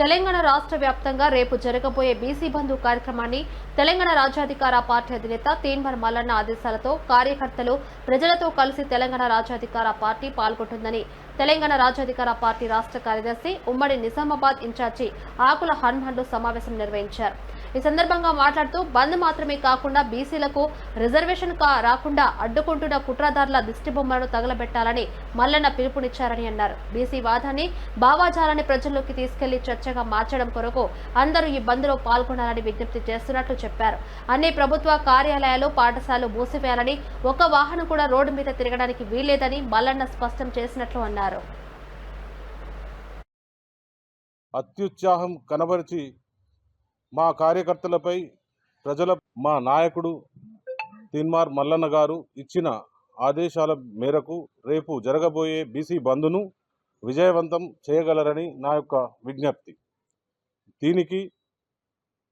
తెలంగాణ రాష్ట్ర వ్యాప్తంగా రేపు జరగబోయే బీసీ బంధు కార్యక్రమాన్ని తెలంగాణ రాజ్యాధికార పార్టీ అధినేత తీన్మర్ మల్లన్న ఆదేశాలతో కార్యకర్తలు ప్రజలతో కలిసి తెలంగాణ రాజ్యాధికార పార్టీ పాల్గొంటుందని తెలంగాణ రాజ్యాధికార పార్టీ రాష్ట్ర కార్యదర్శి ఉమ్మడి నిజామాబాద్ ఇన్ఛార్జి ఆకుల హనుమాన్లు సమావేశం నిర్వహించారు. ఈ సందర్భంగా మాట్లాడుతూ బంద్ మాత్రమే కాకుండా బీసీలకు రిజర్వేషన్ రాకుండా అడ్డుకుంటున్న కుట్రదారుల దిష్టిబొమ్మలను తగలబెట్టాలని మల్లన్న పిలుపునిచ్చారని అన్నారు. బీసీ వాదాన్ని భావాజాలాన్ని ప్రజల్లోకి తీసుకెళ్ళి చర్చగా మార్చడం కొరకు అందరూ ఈ బంద్లో పాల్గొనాలని విజ్ఞప్తి చేస్తున్నట్లు చెప్పారు. అన్ని ప్రభుత్వ కార్యాలయాలు పాఠశాలలు మూసివేయాలని ఒక వాహనం కూడా రోడ్డు మీద తిరగడానికి వీల్లేదని మల్లన్న స్పష్టం చేసినట్లు అన్నారు. అత్యుత్సాహం కనబరిచి మా కార్యకర్తలపై ప్రజల మా నాయకుడు తిన్మార్ మల్లన్న గారు ఇచ్చిన ఆదేశాల మేరకు రేపు జరగబోయే బీసీ బంద్ను విజయవంతం చేయగలరని నా యొక్క విజ్ఞప్తి. దీనికి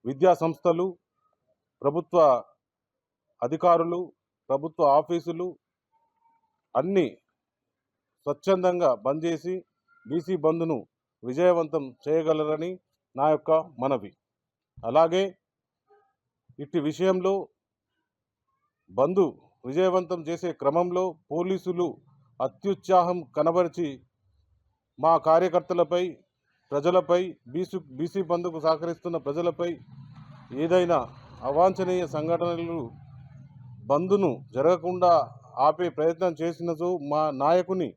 విద్యా సంస్థలు ప్రభుత్వ అధికారులు ప్రభుత్వ ఆఫీసులు అన్నీ స్వచ్ఛందంగా బంద్ చేసి బీసీ బంద్ను విజయవంతం చేయగలరని నా యొక్క మనవి. అలాగే ఇట్టి విషయంలో బంధు విజయవంతం చేసే క్రమంలో పోలీసులు అత్యుత్సాహం కనబరిచి మా కార్యకర్తలపై ప్రజలపై బీసు బీసీ బంధుకు సహకరిస్తున్న ప్రజలపై ఏదైనా అవాంఛనీయ సంఘటనలు బంధును జరగకుండా ఆపే ప్రయత్నం చేసినచో మా నాయకుని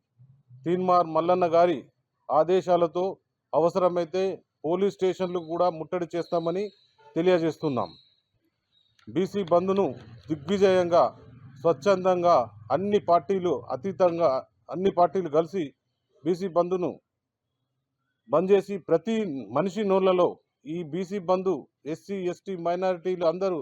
తీన్మార్ మల్లన్న గారి ఆదేశాలతో అవసరమైతే పోలీస్ స్టేషన్లు కూడా ముట్టడి చేస్తామని తెలియజేస్తున్నాం. బీసీ బంద్ను దిగ్విజయంగా స్వచ్ఛందంగా అన్ని పార్టీలు అతీతంగా అన్ని పార్టీలు కలిసి బీసీ బంద్ను బంద్ చేసి ప్రతి మనిషి నోళ్ళలో ఈ బీసీ బంధు ఎస్సీ ఎస్టీ మైనారిటీలు అందరూ